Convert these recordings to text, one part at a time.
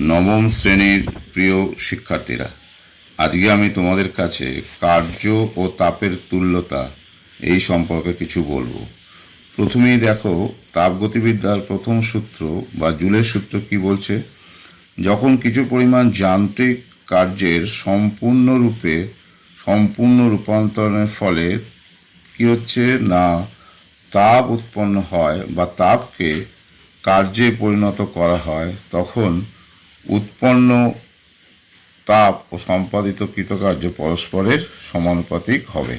নবম শ্রেণির প্রিয় শিক্ষার্থীরা, আজকে আমি তোমাদের কাছে কার্য ও তাপের তুল্যতা এই সম্পর্কে কিছু বলব। প্রথমেই দেখো তাপগতিবিদ্যার প্রথম সূত্র বা জুলের সূত্র কি বলছে? যখন কিছু পরিমাণ যান্ত্রিক কার্যের সম্পূর্ণরূপে, সম্পূর্ণ রূপান্তরণের ফলে কি হচ্ছে না, তাপ উৎপন্ন হয় বা তাপকে কার্যে পরিণত করা হয়, তখন উৎপন্ন তাপ ও সম্পাদিত কৃতকার্য পরস্পরের সমানুপাতিক হবে।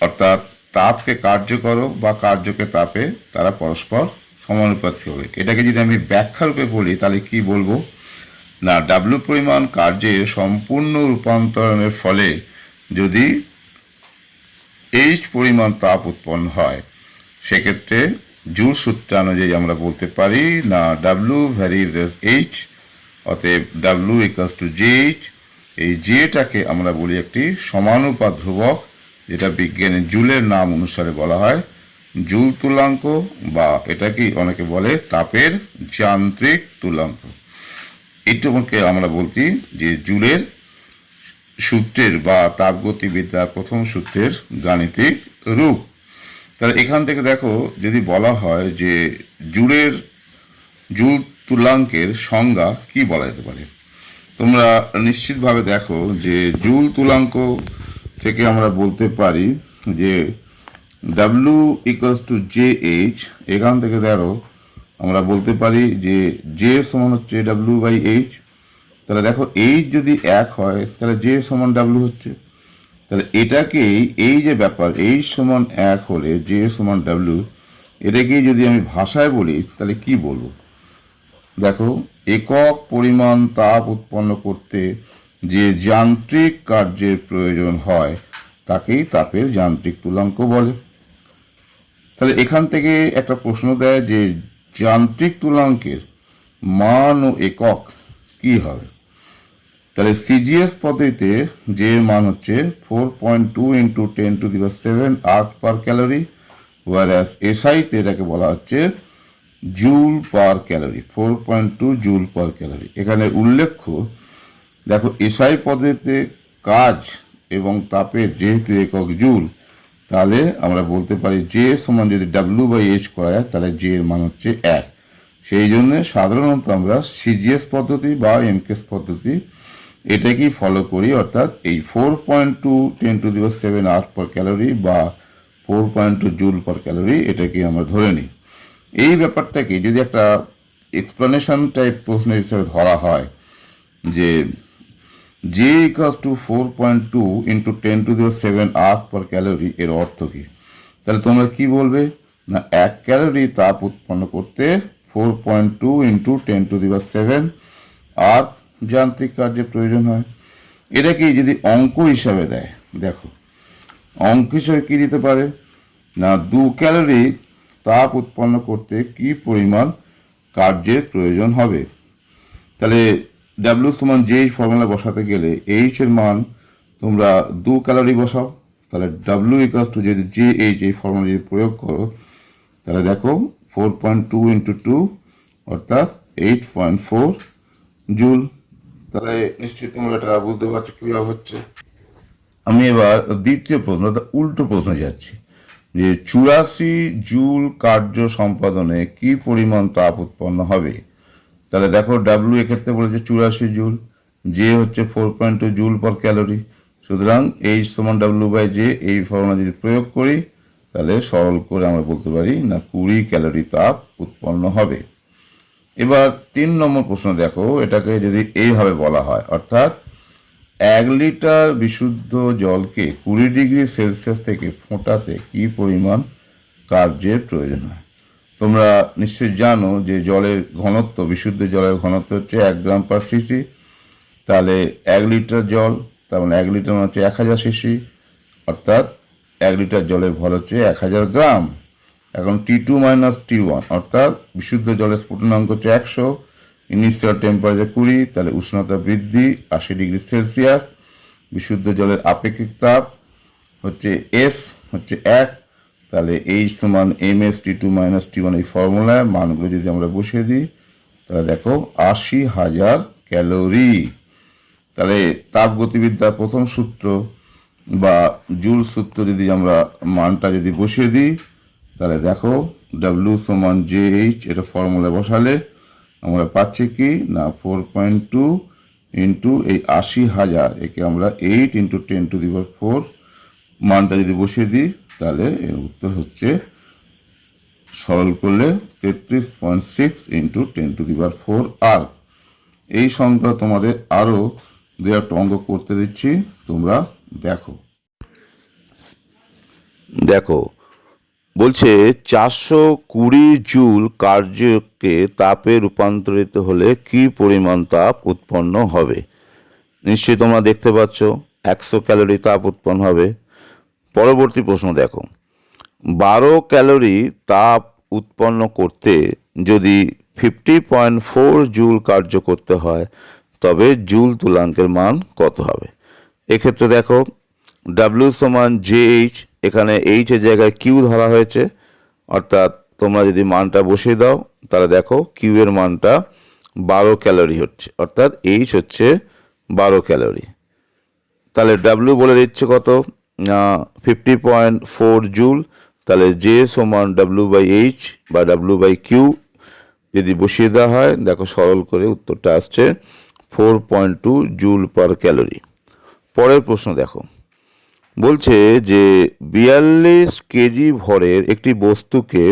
অর্থাৎ তাপকে কার্যকর বা কার্যকে তাপে তারা পরস্পর সমানুপাতিক হবে। এটাকে যদি আমি ব্যাখ্যা রূপে বলি, তাহলে কি বলব? না ডাব্লু পরিমাণ কার্যের সম্পূর্ণ রূপান্তরণের ফলে যদি এইচ পরিমাণ তাপ উৎপন্ন হয়, সেক্ষেত্রে জুল সূত্রানুযায়ী আমরা বলতে পারি, না ডাব্লু ভ্যারিজ এইচ অতএব W equals to J H এই জেটাকে আমরা বলি একটি সমানুপাত ধ্রুবক, যেটা বিজ্ঞানের জুলের নাম অনুসারে বলা হয় জুল তুলাঙ্ক, বা এটাকে অনেকে বলে তাপের যান্ত্রিক তুলাঙ্ক। এটুকুকে আমরা বলছি যে জুলের সূত্রের বা তাপগতিবিদ্যার প্রথম সূত্রের গাণিতিক রূপ। তাহলে এখান থেকে দেখো, যদি বলা হয় যে জুড়ের জুল তুলাঙ্কের সংজ্ঞা কি বলা যেতে পারে? তোমরা নিশ্চিতভাবে দেখো যে জুল তুলাঙ্ক থেকে আমরা বলতে পারি যে W equals to J H এখান থেকে দেখো আমরা বলতে পারি যে জে সমান হচ্ছে ডাব্লু বাই এইচ তাহলে দেখো এইচ যদি এক হয়, তাহলে জে সমান ডাব্লু হচ্ছে। তাহলে এটাকেই, এই যে ব্যাপার, এই সমান এক হলে জে সমান ডাব্লু এটাকেই যদি আমি ভাষায় বলি, তাহলে কি বলব? দেখো, একক পরিমাণ তাপ উৎপন্ন করতে যে যান্ত্রিক কার্যের প্রয়োজন হয়, তাকেই তাপের যান্ত্রিক তুলাঙ্ক বলে। তাহলে এখান থেকে একটা প্রশ্ন দেয় যে যান্ত্রিক তুলাঙ্কের মান ও একক কি হবে? তাহলে সিজিএস পদ্ধতিতে যে মান হচ্ছে four point two into ten to the seven art per calorie ওয়ার ওয়ারাস এসআইতে এটাকে বলা হচ্ছে joule per calorie four point two joule per calorie এখানে উল্লেখ্য, দেখো এসআই পদ্ধতিতে কাজ এবং তাপের যেহেতু একক জুল তাহলে আমরা বলতে পারি জে সমান যদি ডাব্লু বাই এইচ করা যায়, তাহলে জে এর মান হচ্ছে এক। সেই জন্য সাধারণত আমরা সিজিএস পদ্ধতি বা এমকেএস পদ্ধতি এটাকেই ফলো করি, অর্থাৎ এই four point two ten to দিবস সেভেন আট পার ক্যালোরি বা four point two joule per calorie এটাকে আমরা ধরে নিই। এই ব্যাপারটাকে যদি একটা এক্সপ্লেনেশন টাইপ প্রশ্ন হিসেবে ধরা হয় যে J equals to four point two into ten to দিবস সেভেন আট পার ক্যালোরি এর অর্থ কী? তাহলে তোমরা কি বলবে? না, এক ক্যালোরি তাপ উৎপন্ন করতে four point two into ten to দিবস সেভেন আট যান্ত্রিক কার্যের প্রয়োজন হয়। এটাকে যদি অঙ্ক হিসাবে দেয়, দেখো। অঙ্ক হিসাবে কী দিতে পারে? না, দু ক্যালোরি তাপ উৎপন্ন করতে কি পরিমাণ কার্যের প্রয়োজন হবে? তাহলে ডাব্লিউ সমান যে ফর্মুলা বসাতে গেলে এইচ এর মান তোমরা দু ক্যালোরি বসাও। তাহলে ডাব্লিউ ইকাস টু যদি জে এইচ এই ফর্মুলা যদি প্রয়োগ করো, তাহলে দেখো four point two into two অর্থাৎ এইট পয়েন্ট ফোর জুল তাহলে নিশ্চিত তোমরা এটা বুঝতে পারছ কীভাবে হচ্ছে। আমি এবার দ্বিতীয় প্রশ্ন, অর্থাৎ উল্টো প্রশ্নে যাচ্ছি। যে চুরাশি জুল কার্য সম্পাদনে কি পরিমাণ তাপ উৎপন্ন হবে? তাহলে দেখো ডাব্লু এক্ষেত্রে বলেছে চুরাশি জুল জে হচ্ছে four point two joule per calorie সুতরাং এইচ সমান ডাব্লু বাই জে এই ফর্মুলা যদি প্রয়োগ করি, তাহলে সরল করে আমরা বলতে পারি না কুড়ি ক্যালোরি তাপ উৎপন্ন হবে। এবার তিন নম্বর প্রশ্ন দেখো, এটাকে যদি এইভাবে বলা হয়, অর্থাৎ এক লিটার বিশুদ্ধ জলকে কুড়ি ডিগ্রি সেলসিয়াস থেকে ফোটাতে কি পরিমাণ কার্যের প্রয়োজন হয়? তোমরা নিশ্চয়ই জানো যে জলের ঘনত্ব, বিশুদ্ধ জলের ঘনত্ব হচ্ছে এক গ্রাম পার সিসি তাহলে এক লিটার জল, তার মানে এক লিটার মানে হচ্ছে এক হাজার সিসি অর্থাৎ এক লিটার জলের ভর হচ্ছে এক হাজার গ্রাম। এখন T two minus T one অর্থাৎ বিশুদ্ধ জলের স্ফুটনাঙ্ক হচ্ছে একশো ইনিশিয়াল টেম্পারেচার কুড়ি, তাহলে উষ্ণতা বৃদ্ধি আশি ডিগ্রি সেলসিয়াস, বিশুদ্ধ জলের আপেক্ষিক তাপ হচ্ছে এস হচ্ছে এক, তাহলে এইচ সমান M S T two minus T one এই ফর্মুলায় মানগুলো যদি আমরা বসিয়ে দিই, তাহলে দেখো আশি হাজার ক্যালোরি। তাহলে তাপগতিবিদ্যার প্রথম সূত্র বা জুল সূত্র যদি আমরা মানটা যদি বসিয়ে দিই তাহলে দেখো ডাব্লিউ সমান জে এইচ এটা ফর্মুলা বসালে আমরা পাচ্ছি কি? না ফোর পয়েন্ট টু ইন্টু এই আশি হাজার, একে আমরা eight into ten to the four মানটা যদি বসিয়ে দিই, তাহলে এর উত্তর হচ্ছে সরল করলে তেত্রিশ point six into ten to the power four আর এই সংখ্যা তোমাদের আরও দু একটা অঙ্ক করতে দিচ্ছি, তোমরা দেখো। দেখো বলছে, চারশো কুড়ি জুল কার্যকে তাপে রূপান্তরিত হলে কি পরিমাণ তাপ উৎপন্ন হবে? নিশ্চয়ই তোমরা দেখতে পাচ্ছ, একশো ক্যালোরি তাপ উৎপন্ন হবে। পরবর্তী প্রশ্ন দেখো, বারো ক্যালোরি তাপ উৎপন্ন করতে যদি ফিফটি পয়েন্ট ফোর জুল কার্য করতে হয়, তবে জুল তুলাঙ্কের মান কত হবে? এক্ষেত্রে দেখো ডাব্লিউ সমান জে এইচ এখানে এইচ এর জায়গায় কিউ ধরা হয়েছে। অর্থাৎ তোমরা যদি মানটা বসিয়ে দাও, তাহলে দেখো কিউ এর মানটা বারো ক্যালোরি হচ্ছে। অর্থাৎ এইচ হচ্ছে বারো ক্যালোরি। তাহলে ডাব্লিউ বলে দিচ্ছে কত? Fifty point four joule. তাহলে জে সমান ডাব্লিউ বাই এইচ বা ডাব্লিউ বাই কিউ যদি বসিয়ে দেওয়া হয়, দেখো সরল করে উত্তরটা আসছে four point two joule per calorie পরের প্রশ্ন দেখো। বলছে যে বিয়াল্লিশ কেজি ভরের একটি বস্তুকে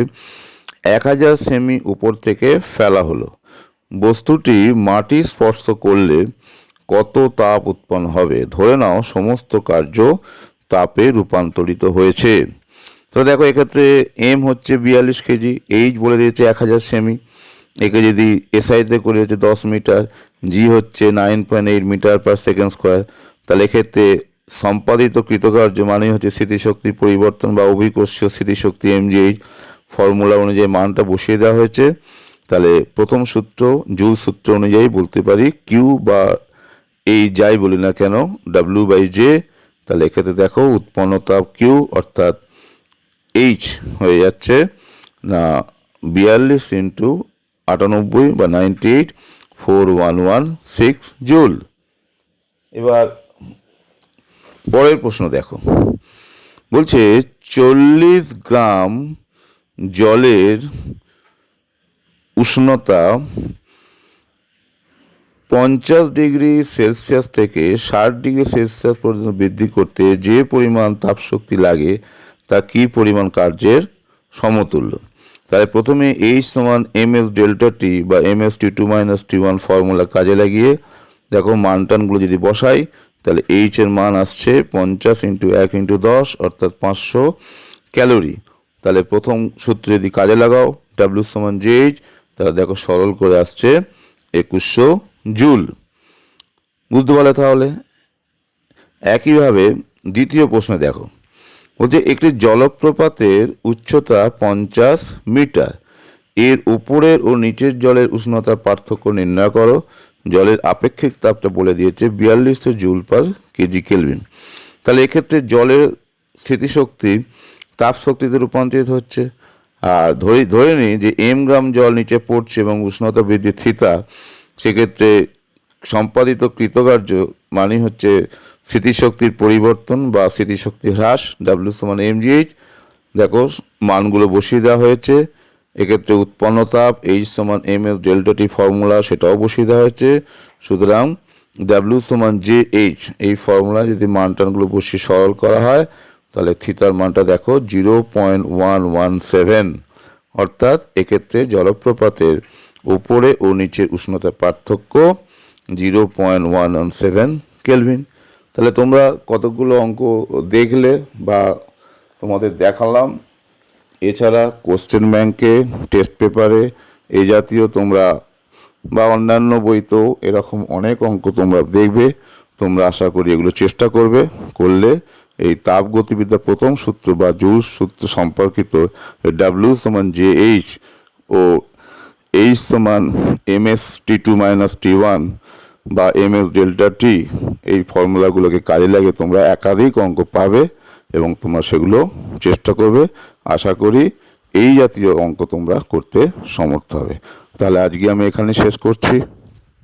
এক হাজার সেমি উপর থেকে ফেলা হলো। বস্তুটি মাটি স্পর্শ করলে কত তাপ উৎপন্ন হবে? ধরে নাও, সমস্ত কার্য তাপে রূপান্তরিত হয়েছে। তো দেখো, এক্ষেত্রে এম হচ্ছে বিয়াল্লিশ কেজি, এইচ বলে দিয়েছে এক হাজার সেমি। একে যদি এসআইতে করে হচ্ছে দশ মিটার, জি হচ্ছে nine point eight metre per second square. তাহলে এক্ষেত্রে সম্পাদিত কৃতকার্য মানেই হচ্ছে স্মৃতিশক্তি পরিবর্তন বা অভিকোষীয় স্মৃতিশক্তি এমজিএইচ ফর্মুলা অনুযায়ী মানটা বসিয়ে দেওয়া হয়েছে। তাহলে প্রথম সূত্র, জুল সূত্র অনুযায়ী বলতে পারি কিউ বা এই যাই বলি না কেন ডাব্লিউ বাই জে তাহলে এক্ষেত্রে দেখো উৎপন্ন তাপ কিউ অর্থাৎ এইচ হয়ে যাচ্ছে। না, বিয়াল্লিশ ইন্টু আটানব্বই বা ninety eight four one one six joule. এবার পরের প্রশ্ন দেখো। বলছে, চল্লিশ গ্রাম জলের উষ্ণতা পঞ্চাশ ডিগ্রি সেলসিয়াস থেকে ষাট ডিগ্রি সেলসিয়াস পর্যন্ত বৃদ্ধি করতে যে পরিমাণ তাপশক্তি লাগে, তা কি পরিমাণ কার্যের সমতুল্য? তাহলে প্রথমে এইচ সমান এম এস ডেল্টা টি বা M S T two minus T one formula কাজে লাগিয়ে দেখো, মানটানগুলো যদি বসাই তাহলে এইচ এর মান আসছে পঞ্চাশ ইন্টু এক ইন্টু দশ, অর্থাৎ পাঁচশো ক্যালোরি। তাহলে প্রথম সূত্র যদি কাজে লাগাও ডাব্লিউ সমান জে এইচ তাহলে দেখো সরল করে আসছে একুশশো জুল। বুঝতে পারলে তাহলে? একইভাবে দ্বিতীয় প্রশ্নে দেখো, বলছে একটি জলপ্রপাতের উচ্চতা পঞ্চাশ মিটার, এর উপরের ও নিচের জলের উষ্ণতার পার্থক্য নির্ণয় করো। জলের আপেক্ষিক তাপটা বলে দিয়েছে বিয়াল্লিশশো জুল পার কেজি কেলভিন। তাহলে এক্ষেত্রে জলের স্থিতিশক্তি তাপ শক্তিতে রূপান্তরিত হচ্ছে। আর ধরে ধরে নিই যে এম গ্রাম জল নিচে পড়ছে এবং উষ্ণতা বৃদ্ধি থিতা, সেক্ষেত্রে সম্পাদিত কৃতকার্য মানে হচ্ছে স্মৃতিশক্তির পরিবর্তন বা স্মৃতিশক্তি হ্রাস ডাব্লিউ সমান এমজিএইচ দেখো, মানগুলো বসিয়ে দেওয়া হয়েছে। এক্ষেত্রে উৎপন্ন তাপ এইচ সমান M S delta T formula সেটাও বসিয়ে দেওয়া হয়েছে। সুতরাং ডাব্লিউ সমান জে এইচ এই ফর্মুলা যদি মান টানগুলো বসিয়ে সরল করা হয়, তাহলে থিতার মানটা দেখো zero point one one seven অর্থাৎ এক্ষেত্রে জলপ্রপাতের উপরে ও নিচের উষ্ণতার পার্থক্য zero point one one seven kelvin তাহলে তোমরা কতগুলো অঙ্ক দেখলে বা তোমাদের দেখালাম এছাড়া কোশ্চেন ব্যাংকে, টেস্ট পেপারে এই জাতীয় তোমরা বা অন্যান্য বইতেও এরকম অনেক অঙ্ক তোমরা দেখবে। তোমরা আশা করি এগুলো চেষ্টা করবে, করলে এই তাপ গতিবিদ্যা প্রথম সূত্র বা জুস সূত্র সম্পর্কিত ডাব্লিউ সমান জে এইচ ও এইচ সমান M S T two minus T one বা এম এস ডেল্টা টি এই ফর্মুলাগুলোকে কাজে লাগে তোমরা একাধিক অঙ্ক পাবে। এবং তোমরা সেগুলো চেষ্টা করবে। আশা করি এই জাতীয় অঙ্ক তোমরা করতে সমর্থ হবে। তাহলে আজকে আমি এখানে শেষ করছি।